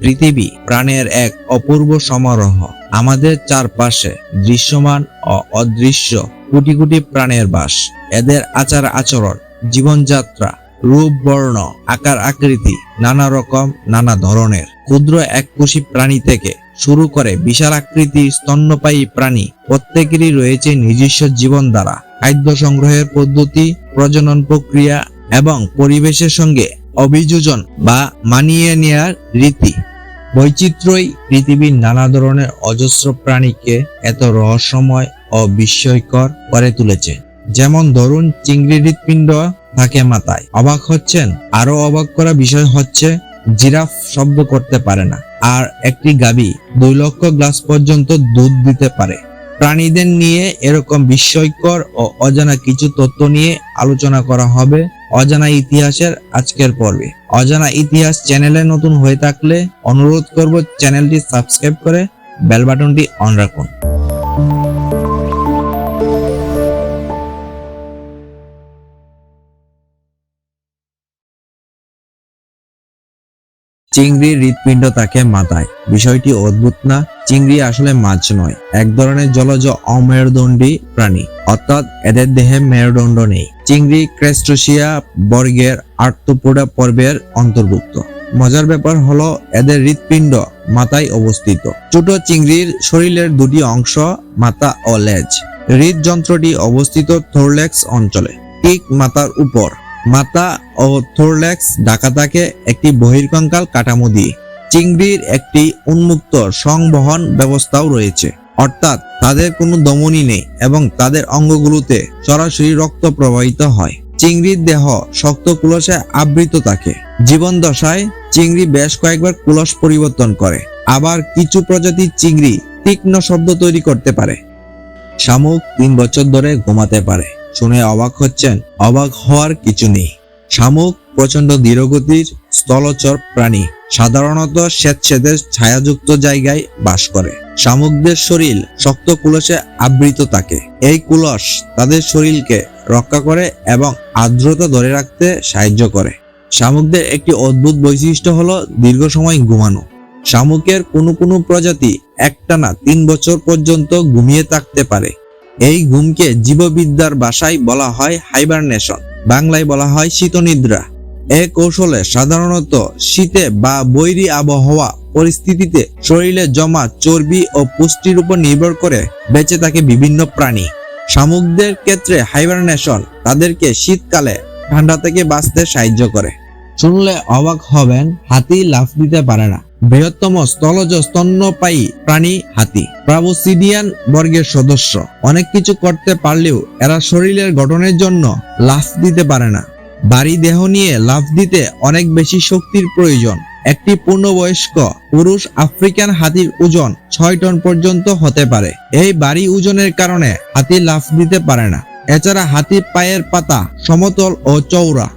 পৃথিবী প্রাণের এক অপূর্ব সমারোহ। আমাদের চারপাশে দৃশ্যমান ও অদৃশ্য কোটি কোটি প্রাণের বাস। এদের আচার আচরণ, জীবনযাত্রা, রূপ, বর্ণ, আকার, আকৃতি নানা রকম, নানা ধরনের। ক্ষুদ্র এক এককোষী প্রাণী থেকে শুরু করে বিশাল আকৃতির স্তন্যপায়ী প্রাণী প্রত্যেকেরই রয়েছে নিজস্ব জীবন দ্বারা। খাদ্য সংগ্রহের পদ্ধতি, প্রজনন প্রক্রিয়া এবং পরিবেশের সঙ্গে অভিযোজন বা মানিয়ে নেয়ার রীতি। বৈচিত্র্যই পৃথিবীর নানা ধরনের অজস্র প্রাণীকে এত রহস্যময় ও বিস্ময়কর করে তুলেছে। যেমন ধরুন চিংড়ি হৃৎপিণ্ড থাকে মাথায়। অবাক হচ্ছেন? আরও অবাক করা বিষয় হচ্ছে, জিরাফ শব্দ করতে পারে না। আর একটি গাবি দুই লক্ষ গ্লাস পর্যন্ত দুধ দিতে পারে। প্রাণীদের নিয়ে এরকম বিস্ময়কর ও অজানা কিছু তথ্য নিয়ে আলোচনা করা হবে অজানা ইতিহাসের আজকের পর্বে। অজানা ইতিহাস চ্যানেলে নতুন হয়ে থাকলে অনুরোধ করব চ্যানেলটি সাবস্ক্রাইব করে বেল বাটনটি অন রাখুন। চিংড়ির হৃৎপিণ্ড থাকে মাথায় বিষয়টি অদ্ভুত না, চিংড়ি আসলে মাছ নয়। এক ধরনের জলজ অমেরুদণ্ডী প্রাণী। অর্থাৎ এদের দেহে মেরুদণ্ড নেই। চিংড়ি ক্রেস্টোসিয়া বর্গের আর্থপোডা পর্বের অন্তর্ভুক্ত। মজার ব্যাপার হলো, এদের হৃৎপিণ্ড মাথায় অবস্থিত। ছোট চিংড়ির শরীরের দুটি অংশ, মাথা ও লেজ। হৃদযন্ত্রটি অবস্থিত থোরলেক্স অঞ্চলে। ঠিক মাথার উপর। মাথা ও থোরলেক্স ঢাকা থাকে একটি বহির্কঙ্কাল কাঠামো দিয়ে। চিংড়ির একটি উন্মুক্ত সংবহন ব্যবস্থাও রয়েছে। অর্থাৎ তাদের কোনো দমনই নেই এবং তাদের অঙ্গগুলোতে সরাসরি রক্ত প্রবাহিত হয়। চিংড়ির দেহ শক্ত কুলসে আবৃত থাকে। জীবন দশায় চিংড়ি বেশ কয়েকবার কুলস পরিবর্তন করে। আবার কিছু প্রজাতির চিংড়ি তীক্ষ্ণ শব্দ তৈরি করতে পারে। শামুক তিন বছর ধরে ঘুমাতে পারে। শুনে অবাক হচ্ছেন, অবাক হওয়ার কিছু নেই। শামুক প্রচণ্ড ধীরগতির স্থলচর প্রাণী। সাধারণত স্বেচ্ছেদের ছায়াযুক্ত জায়গায় বাস করে। শামুকদের শরীর শক্ত কুলসে আবৃত থাকে। এই কুলস তাদের শরীরকে রক্ষা করে এবং আর্দ্রতা ধরে রাখতে সাহায্য করে। শামুকদের একটি অদ্ভুত বৈশিষ্ট্য হলো দীর্ঘ সময় ঘুমানো। শামুকের কোনো কোনো প্রজাতি একটানা তিন বছর পর্যন্ত ঘুমিয়ে থাকতে পারে। এই ঘুমকে জীববিদ্যার ভাষায় বলা হয় হাইবারনেশন বাংলায় বলা হয় শীতনিদ্রা। এ কৌশলে সাধারণত শীতে বা বৈরী আবহাওয়া পরিস্থিতিতে শরীরে জমা চর্বি ও পুষ্টির উপর নির্ভর করে বেঁচে থাকে বিভিন্ন প্রাণী। শামুকদের ক্ষেত্রে হাইবারনেশন তাদেরকে শীতকালে ঠান্ডা থেকে বাঁচতে সাহায্য করে। শুনলে অবাক হবেন, হাতি লাফ দিতে পারে না। বৃহত্তম স্থলজ স্তন্যপায়ী প্রাণী হাতি। প্রাবসিডিয়ান বর্গের সদস্য। অনেক কিছু করতে পারলেও এরা শরীরের গঠনের জন্য লাফ দিতে পারে না। বাড়ি দেহ নিয়ে লাফ দিতে অনেক বেশি শক্তির প্রয়োজন। একটি পূর্ণবয়স্ক পুরুষ আফ্রিকান হাতির ওজন ছয় টন পর্যন্ত হতে পারে। এই বাড়ি ওজনের কারণে হাতি লাফ দিতে পারে না। এছাড়া হাতির পায়ের পাতা সমতল ও চওড়া।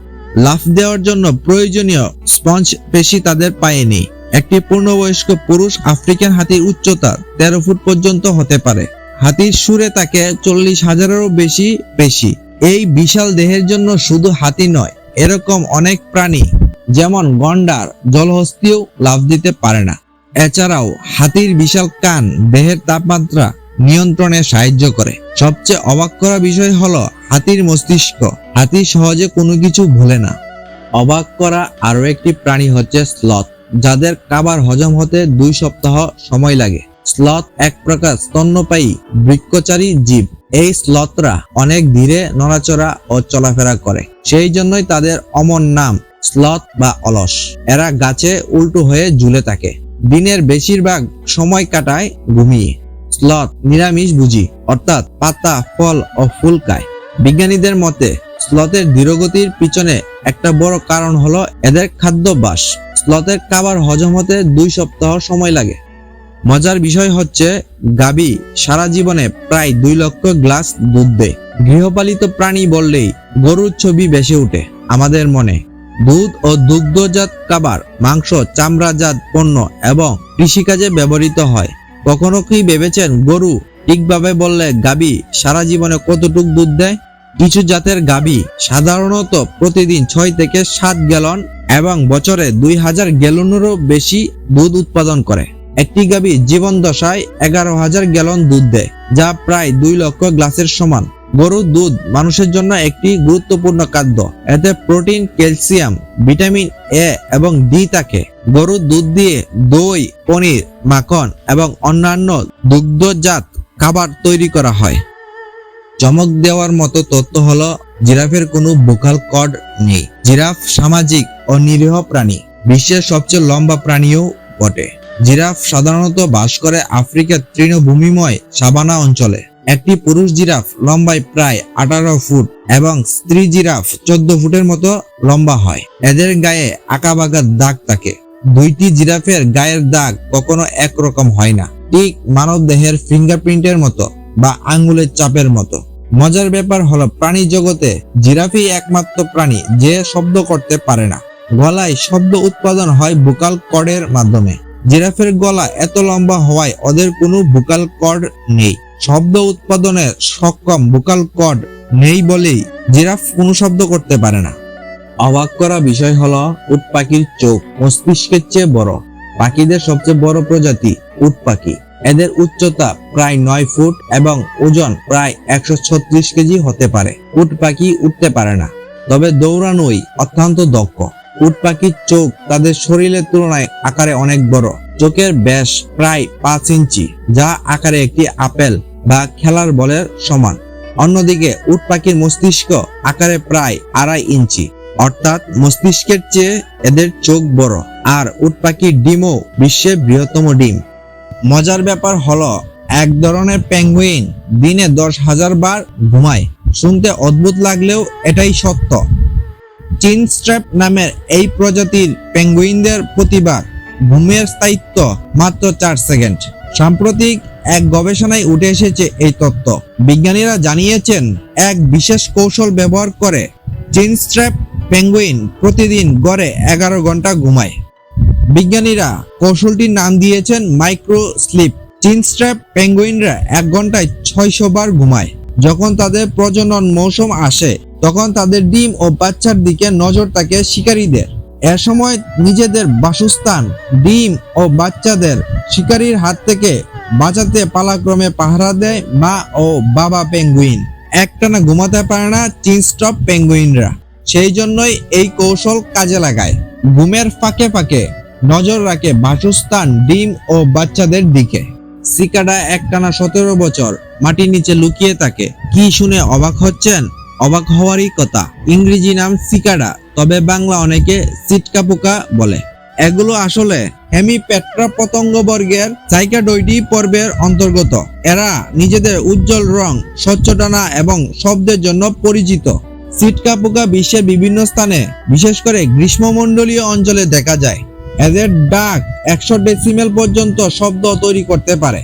লাফ দেওয়ার জন্য প্রয়োজনীয় স্পঞ্জ পেশি তাদের পায়ে নেই। একটি পূর্ণবয়স্ক পুরুষ আফ্রিকান হাতির উচ্চতা তেরো ফুট পর্যন্ত হতে পারে। হাতির সুরে তাকে চল্লিশ হাজারেরও বেশি পেশি। এই বিশাল দেহের জন্য শুধু হাতি নয়, এরকম অনেক প্রাণী, যেমন গন্ডার, জলহস্তিও লাফ দিতে পারে না। এছাড়াও হাতির বিশাল কান দেহের তাপমাত্রা নিয়ন্ত্রণে সাহায্য করে। সবচেয়ে অবাক করা বিষয় হলো হাতির মস্তিষ্ক। হাতি সহজে কোনো কিছু ভুলে না। অবাক করা আরও একটি প্রাণী হচ্ছে স্লথ, যাদের খাবার হজম হতে দুই সপ্তাহ সময় লাগে। স্লথ এক প্রকার স্তন্যপায়ী, বৃক্ষচারী জীব। এই স্লথরা অনেক ধীরে নড়াচড়া ও চলাফেরা করে। সেই জন্যই তাদের অমর নাম স্লথ বা অলস। এরা গাছে উল্টো হয়ে ঝুলে থাকে। দিনের বেশিরভাগ সময় কাটায় ঘুমিয়ে। স্লথ নিরামিষ বুঝি, অর্থাৎ পাতা, ফল ও ফুল খায়। বিজ্ঞানীদের মতে স্লথের ধীরগতির পিছনে একটা বড় কারণ হলো এদের খাদ্যাভ্যাস। স্লথের খাবার হজম হতে দুই সপ্তাহ সময় লাগে। মজার বিষয় হচ্ছে, গাবি সারা জীবনে প্রায় দুই লক্ষ গ্লাস দুধ দেয়। গৃহপালিত প্রাণী বললেই গরুর ছবি বেসে ওঠে আমাদের মনে। দুধ ও দুগ্ধজাত খাবার, মাংস, চামড়াজাত পণ্য এবং কৃষিকাজে ব্যবহৃত হয়। কখনো কি ভেবেছেন গরু ঠিকভাবে বললে গাবি সারা জীবনে কতটুক দুধ দেয়? কিছু জাতের গাবি সাধারণত প্রতিদিন ছয় থেকে সাত গ্যালন এবং বছরে দুই হাজার গ্যালনেরও বেশি দুধ উৎপাদন করে। একটি গাভী জীবন দশায় এগারো হাজার গ্যালন দুধ দেয়, যা প্রায় দুই লক্ষ গ্লাসের সমান। গরুর দুধ মানুষের জন্য একটি গুরুত্বপূর্ণ খাদ্য। এতে প্রোটিন, ক্যালসিয়াম, ভিটামিন এ এবং ডি থাকে। গরুর দুধ দিয়ে দই, পনির, মাখন এবং অন্যান্য দুগ্ধজাত খাবার তৈরি করা হয়। চমক দেওয়ার মতো তথ্য হলো, জিরাফের কোনো বোকাল কর্ড নেই। জিরাফ সামাজিক ও নিরীহ প্রাণী। বিশ্বের সবচেয়ে লম্বা প্রাণীও বটে। জিরাফ সাধারণত বাস করে আফ্রিকার তৃণভূমিময় সাবানা অঞ্চলে। একটি পুরুষ জিরাফ লম্বায় প্রায় আঠারো ফুট এবং স্ত্রী জিরাফ চোদ্দ ফুটের মতো লম্বা হয়। এদের গায়ে আঁকাবাঁকা দাগ থাকে। দুইটি জিরাফের গায়ের দাগ কখনো একরকম হয় না। ঠিক মানব দেহের ফিঙ্গারপ্রিন্টের মতো বা আঙ্গুলের চাপের মতো। মজার ব্যাপার হলো, প্রাণী জগতে জিরাফই একমাত্র প্রাণী যে শব্দ করতে পারে না। গলায় শব্দ উৎপাদন হয় বুকাল কর্ডের মাধ্যমে। জিরাফের গলা এত লম্বা হওয়ায় ওদের কোনো বুকাল কর্ড নেই। শব্দ উৎপাদনে সক্ষম বুকাল কর্ড নেই বলেই জিরাফ কোনো শব্দ করতে পারে না। অবাক করা বিষয় হলো, উট পাখির চোখ মস্তিষ্কের চেয়ে বড়। পাখিদের সবচেয়ে বড় প্রজাতি উট পাখি। এদের উচ্চতা প্রায় নয় ফুট এবং ওজন প্রায় একশো ছত্রিশ কেজি হতে পারে। উট পাখি উঠতে পারে না, তবে দৌড়ানোই অত্যন্ত দক্ষ। উট পাখির চোখ তাদের শরীরের তুলনায় আকারে অনেক বড়। চোখের ব্যাস প্রায় পাঁচ ইঞ্চি, যা আকারে একটি আপেল বা খেলার বলের সমান। অন্যদিকে উট পাখির মস্তিষ্ক আকারে প্রায় আড়াই ইঞ্চি, অর্থাৎ মস্তিষ্কের চেয়ে এদের চোখ বড়। আর উট পাখির ডিমও বিশ্বের বৃহত্তম ডিম। মজার ব্যাপার হলো, এক ধরনের প্যাঙ্গুইন দিনে দশ হাজার বার ঘুমায়। শুনতে অদ্ভুত লাগলেও এটাই সত্য। চিন স্ট্র্যাপ নামের এই প্রজাতির পেঙ্গুইনদের প্রতিবার ঘুমের স্থায়িত্ব মাত্র চার সেকেন্ড। সাম্প্রতিক এক গবেষণায় উঠে এসেছে এই তত্ত্ব। বিজ্ঞানীরা জানিয়েছেন, এক বিশেষ কৌশল ব্যবহার করে চিন স্ট্র্যাপ পেঙ্গুইন প্রতিদিন গড়ে এগারো ঘণ্টা ঘুমায়। বিজ্ঞানীরা কৌশলটির নাম দিয়েছেন মাইক্রো স্লিপ। চিনস্ট্র্যাপ পেঙ্গুইনরা এক ঘন্টায় ছয়শো বার ঘুমায়। যখন তাদের প্রজনন মৌসুম আসে তখন তাদের ডিম ও বাচ্চার দিকে নজর থাকে শিকারীদের। এ সময় নিজেদের বাসস্থান, ডিম ও বাচ্চাদের শিকারীর হাত থেকে বাঁচাতে পালাক্রমে পাহারা দেয় মা ও বাবা পেঙ্গুইন। একটানা ঘুমাতে পারে না চিনস্টপ পেঙ্গুইনরা। সেই জন্যই এই কৌশল কাজে লাগায়। ঘুমের ফাঁকে ফাঁকে নজর রাখে বাসস্থান, ডিম ও বাচ্চাদের দিকে। সিকাডা একটানা সতেরো বছর মাটির নিচে লুকিয়ে থাকে। কি শুনে অবাক হচ্ছেন? অবাক হওয়ারই কথা। ইংরেজি নাম সিকাডা, তবে বাংলা অনেকে সিটকা পোকা বলে। এগুলো আসলে হেমিপেট্রা পতঙ্গ বর্গের সাইকাডোইডি পর্বের অন্তর্গত। এরা নিজেদের উজ্জ্বল রং স্বচ্ছ ডানা এবং শব্দের জন্য পরিচিত। সিটকা পোকা বিশ্বের বিভিন্ন স্থানে, বিশেষ করে গ্রীষ্মমণ্ডলীয় অঞ্চলে দেখা যায়। এদের ডাক একশো ডেসিমেল পর্যন্ত শব্দ তৈরি করতে পারে।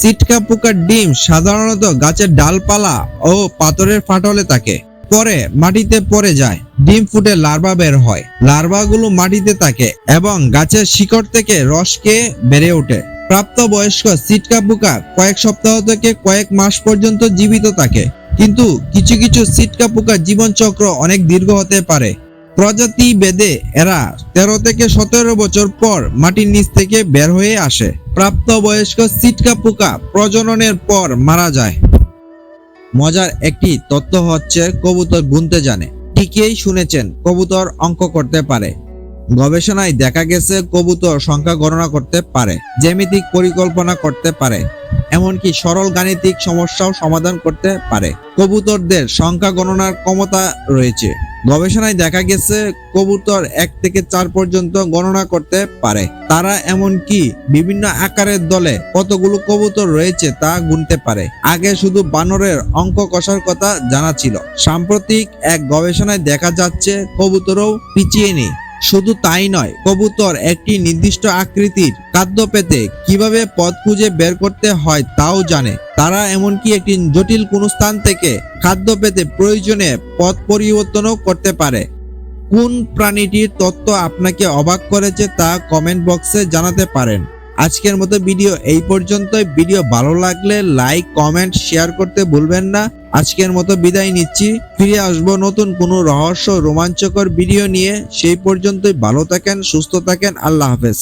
সিটকা পোকার ডিম সাধারণত গাছের ডালপালা ও পাথরের ফাটলে থাকে। পরে মাটিতে পড়ে যায়। ডিম ফুটে লার্ভা বের হয়। লার্ভাগুলো মাটিতে থাকে এবং গাছের শিকড় থেকে রস খেয়ে বেড়ে ওঠে। প্রাপ্তবয়স্ক সিটকা পোকা কয়েক সপ্তাহ থেকে কয়েক মাস পর্যন্ত জীবিত থাকে। কিন্তু কিছু কিছু সিটকা পোকার জীবনচক্র অনেক দীর্ঘ হতে পারে। প্রজাতি বেদে এরা তেরো থেকে সতেরো বছর পর মাটির নিচ থেকে বের হয়ে আসে। প্রাপ্তবয়স্ক সিটকা পোকা প্রজননের পর মারা যায়। মজার একটি তথ্য হচ্ছে, কবুতর গুনতে জানে। ঠিকই শুনেছেন, কবুতর অঙ্ক করতে পারে। গবেষণায় দেখা গেছে, কবুতর সংখ্যা গণনা করতে পারে, জ্যামিতিক পরিকল্পনা করতে পারে, এমনকি সরল গাণিতিক সমস্যাও সমাধান করতে পারে। কবুতরদের সংখ্যা গণনার ক্ষমতা রয়েছে। গবেষণায় দেখা গেছে কবুতর এক থেকে চার পর্যন্ত গণনা করতে পারে। তারা এমন কি বিভিন্ন আকারের দলে কতগুলো কবুতর রয়েছে তা গুনতে পারে। আগে শুধু বানরের অঙ্ক কষার কথা জানা ছিল। সাম্প্রতিক এক গবেষণায় দেখা যাচ্ছে কবুতরও পিছিয়ে নেই। শুধু তাই নয়, কবুতর একটি নির্দিষ্ট আকৃতির খাদ্য পেতে কীভাবে পথ খুঁজে বের করতে হয় তাও জানে। তারা এমনকি একটি জটিল কোনো স্থান থেকে খাদ্য পেতে প্রয়োজনে পথ পরিবর্তনও করতে পারে। কোন প্রাণীটির তত্ত্ব আপনাকে অবাক করেছে তা কমেন্ট বক্সে জানাতে পারেন। আজকের মতো ভিডিও এই পর্যন্তই। ভিডিও ভালো লাগলে লাইক কমেন্ট শেয়ার করতে ভুলবেন না। আজকের মতো বিদায় নিচ্ছি। ফিরে আসব নতুন কোনো রহস্য, রোমাঞ্চকর ভিডিও নিয়ে। সেই পর্যন্তই ভালো থাকেন, সুস্থ থাকেন। আল্লাহ হাফেজ।